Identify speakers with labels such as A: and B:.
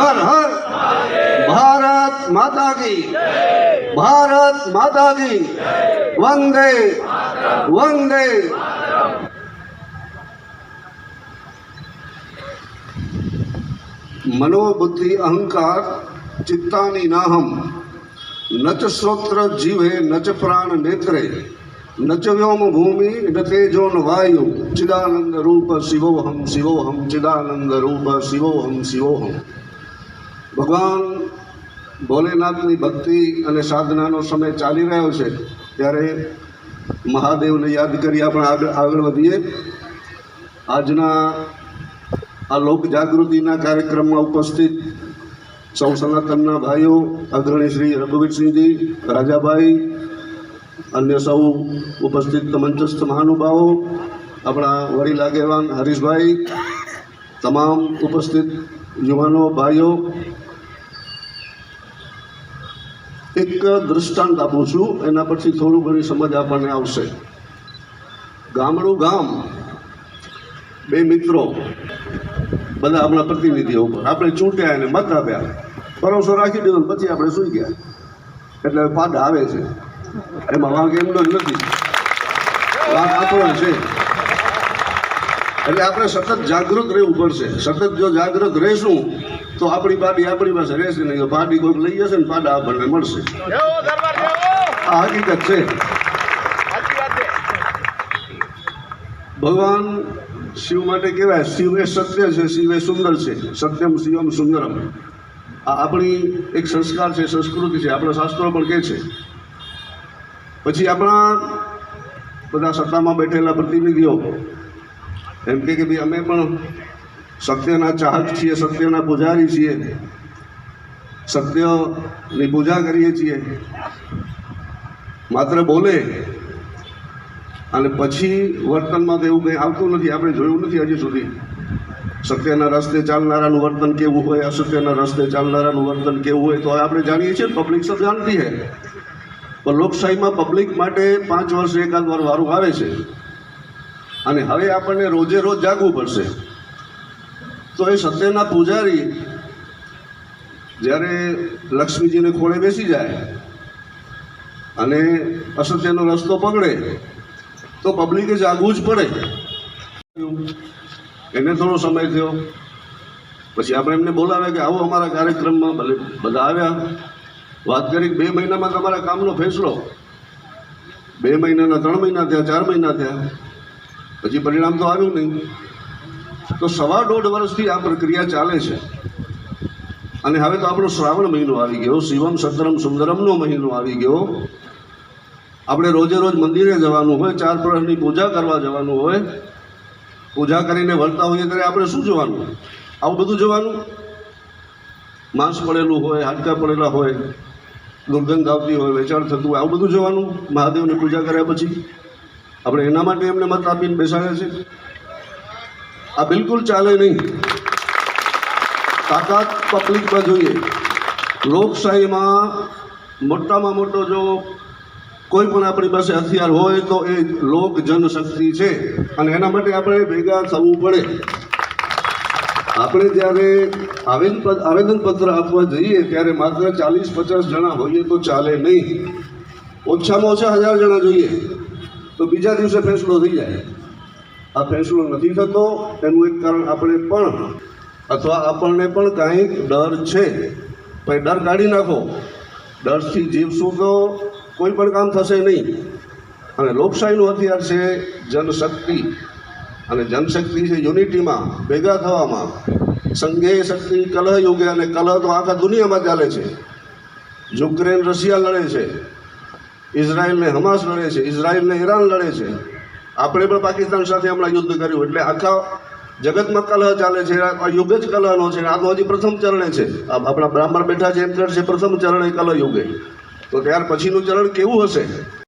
A: हर हर। भारत माता की। भारत माता की। वंदे वंदे। मनोबुद्धि अहंकार चित्ता चित्तानि नाहम न च जीवे, न च प्राण नेत्रे। न च व्योम भूमि, न तेजो न वायु। चिदानंद रूप शिवोहम शिवोहम चिदानंद रूप शिवोहम शिवोहम ભગવાન ભોલેનાથની ભક્તિ અને સાધનાનો સમય ચાલી રહ્યો છે, ત્યારે મહાદેવને યાદ કરી આપણે આગળ આગળ વધીએ. આજના આ લોક જાગૃતિના કાર્યક્રમમાં ઉપસ્થિત સૌ સનાતનના ભાઈઓ, અગ્રણી શ્રી રઘુવીરસિંહજી, રાજાભાઈ, અન્ય સૌ ઉપસ્થિત મંચસ્થ મહાનુભાવો, આપણા વડીલ આગેવાન હરીશભાઈ, તમામ ઉપસ્થિત યુવાનો, ભાઈઓ, એક દૃષ્ટાંત આપું છું. એના પછી થોડું ઘણી સમજ આપણને આવશે. ગામડું ગામ, બે મિત્રો, બધા આપણા પ્રતિનિધિઓ ઉપર. આપણે ચૂંટ્યા અને મત આપ્યા. ભરોસો રાખી દીધો પછી આપણે સુઈ ગયા. એટલે પાડા આવે છે. એમાં વાંક એમનો નથી. વાંક આપણો છે. એટલે આપણે સતત જાગૃત રહેવું પડશે. સતત જો જાગૃત રહેશું તો આપણી પાડી આપણી પાસે રહેશે નહીં. પાડી કોઈક લઈ જશે ને પાડા આપણને મળશે. આ હકીકત છે. ભગવાન શિવ માટે કહેવાય શિવ એ સત્ય છે શિવ એ સુંદર છે. સત્યમ શિવમ સુંદરમ. આ આપણી એક સંસ્કાર છે સંસ્કૃતિ છે. આપણા શાસ્ત્રો પણ કહે છે. પછી આપણા બધા સત્તામાં બેઠેલા પ્રતિનિધિઓ એમ કે ભાઈ, અમે પણ સત્યના ચાહક છીએ, સત્યના પૂજારી છીએ. સત્યની પૂજા કરીએ છીએ. માત્ર બોલે. અને પછી વર્તનમાં તો એવું કંઈ આવતું નથી, આપણે જોયું નથી હજી સુધી. સત્યના રસ્તે ચાલનારાનું વર્તન કેવું હોય, અસત્યના રસ્તે ચાલનારાનું વર્તન કેવું હોય, તો આપણે જાણીએ છીએ પબ્લિક સબ જાણતી હે પણ લોકશાહીમાં પબ્લિક માટે પાંચ વર્ષ એકાદ વાર વારું આવે છે. અને હવે આપણને રોજે રોજ જાગવું પડશે. તો એ સત્યના પૂજારી જ્યારે લક્ષ્મીજીને ખોળે બેસી જાય અને અસત્યનો રસ્તો પકડે, તો પબ્લિકે જાગવું જ પડે. એને થોડો સમય થયો. પછી આપણે એમને બોલાવે કે આવો અમારા કાર્યક્રમમાં ભલે બધા આવ્યા. વાત કરી, બે મહિનામાં તમારા કામનો ફેસલો. બે મહિનાના, ત્રણ મહિના થયા, ચાર મહિના થયા. પછી પરિણામ તો આવ્યું નહીં. તો સવા દોઢ વર્ષથી આ પ્રક્રિયા ચાલે છે. અને હવે તો આપણો શ્રાવણ મહિનો આવી ગયો. શિવમ સતરમ સુંદરમનો મહિનો આવી ગયો. આપણે રોજે રોજ મંદિરે જવાનું હોય, ચાર પ્રહરની પૂજા કરવા જવાનું હોય, પૂજા કરીને વળતા હોઈએ ત્યારે આપણે શું જોવાનું? આવું બધું જોવાનું? માંસ પડેલું હોય, હાડકા પડેલા હોય, દુર્ગંધ આવતી હોય, વેચાણ થતું હોય, આવું બધું જોવાનું? મહાદેવની પૂજા કર્યા પછી? આપણે એના માટે એમને મત આપીને બેસાડ્યા છે. આ બિલકુલ ચાલે નહીં. તાકાત પબ્લિકમાં જોઈએ. લોકશાહીમાં મોટામાં મોટો જો કોઈ પણ આપણી પાસે હથિયાર હોય તો એ લોક જનશક્તિ છે અને એના માટે આપણે ભેગા થવું પડે. આપણે જ્યારે આવેદન આવેદનપત્ર આપવા જઈએ ત્યારે માત્ર ચાલીસ પચાસ જણા હોઈએ તો ચાલે નહીં. ઓછામાં ઓછા હજાર જણા જોઈએ. તો બીજા દિવસે ફેંસલો થઈ જાય. આ ફેંસલો નથી થતો એનું એક કારણ આપણે પણ, અથવા આપણને પણ કાંઈક ડર છે. પછી ડર કાઢી નાખો. ડરથી જીવશું તો કોઈ પણ કામ થશે નહીં. અને લોકશાહીનું હથિયાર છે જનશક્તિ. અને જનશક્તિ છે યુનિટીમાં, ભેગા થવામાં. સંઘે શક્તિ કલહ યોગે અને કલહ તો આખા દુનિયામાં ચાલે છે. યુક્રેન, રશિયા લડે છે. ઇઝરાયલને હમાસ લડે છે ઇઝરાયલને ઈરાન લડે છે. આપણે પણ પાકિસ્તાન સાથે હમણાં યુદ્ધ કર્યું એટલે આખા જગતમાં કલહ ચાલે છે, આ યુગ જ કલહનો છે, આ તો હજી પ્રથમ ચરણે છે. આપણા બ્રાહ્મણ બેઠા છે, એમ છે પ્રથમ ચરણે કલહ યુગે. તો ત્યાર પછીનું ચરણ કેવું હશે?